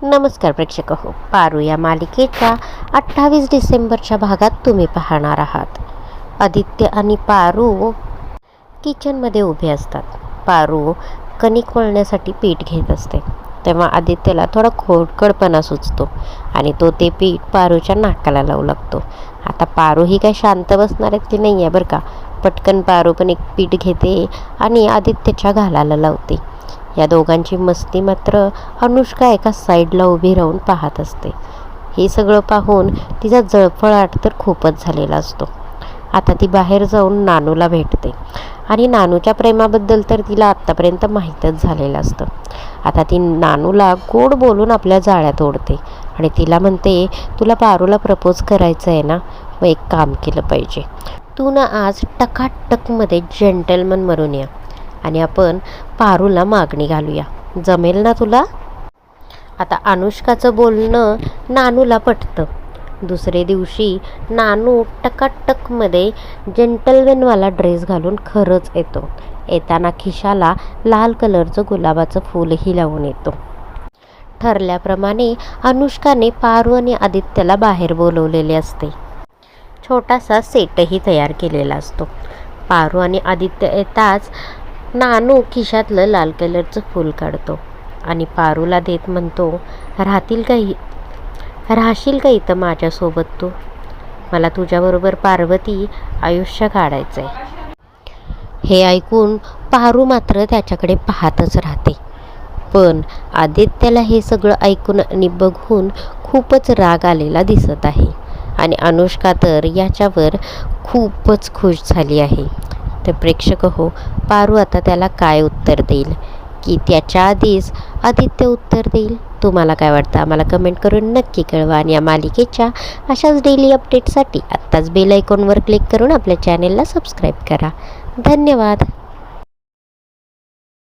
नमस्कार प्रेक्षक हो पारू या मालिकेच्या अठ्ठावीस डिसेंबरच्या भागात तुम्ही पाहणार आहात. आदित्य आणि पारू किचनमध्ये उभे असतात. पारू कणिक वळण्यासाठी पीठ घेत असते. तेव्हा आदित्यला थोडा खोडकडपणा सुचतो आणि तो ते पीठ पारूच्या नाकाला लावू लागतो. आता पारू ही काय शांत बसणार आहे ती नाही आहे बरं का? पटकन पारू पण एक पीठ घेते आणि आदित्यच्या घालाला लावते. या दोघांची मस्ती मात्र अनुष्का एका साईडला उभी राहून पाहत असते. हे सगळं पाहून तिचा जळफळाट तर खूपच झालेला असतो. आता ती बाहेर जाऊन नानूला भेटते. आणि नानूच्या प्रेमाबद्दल तर तिला आत्तापर्यंत माहीतच झालेलं असतं. आता ती नानूला गोड बोलून आपल्या जाळ्यात ओढते आणि तिला म्हणते तुला पारूला प्रपोज करायचं आहे ना? मग एक काम केलं पाहिजे. तू ना आज टकाटकमध्ये जेंटलमन म्हणून या. आणि आपण पारूला मागणी घालूया. जमेल ना तुला? आता अनुष्काचं बोलणं नानूला पटतं. दुसरे दिवशी नानू टकाटकमध्ये जेंटलवेनवाला ड्रेस घालून खरंच येतो. येताना खिशाला लाल कलरचं गुलाबाचं फूलही लावून येतो. ठरल्याप्रमाणे अनुष्काने पारू आणि आदित्यला बाहेर बोलवलेले असते. छोटासा सेटही तयार केलेला असतो. पारू आणि आदित्य येताच नानू खिशातलं लाल कलरचं फूल काढतो आणि पारूला देत म्हणतो राहतील काही राहशील का इथं माझ्यासोबत तू? मला तुझ्याबरोबर पार्वती आयुष्य काढायचं आहे हे ऐकून पारू मात्र त्याच्याकडे पाहतच राहते. पण आदित्याला हे सगळं ऐकून आणि बघून खूपच राग आलेला दिसत आहे आणि अनुष्का तर याच्यावर खूपच खुश झाली आहे. तर प्रेक्षक हो पारू आता त्याला काय उत्तर देईल? की त्याच्या आधीच आदित्य उत्तर देईल? तुम्हाला काय वाटतं? आम्हाला कमेंट करून नक्की कळवा. आणि या मालिकेच्या अशाच डेली अपडेटसाठी आत्ताच बेल आयकॉनवर क्लिक करून आपल्या चॅनेलला सबस्क्राईब करा. धन्यवाद!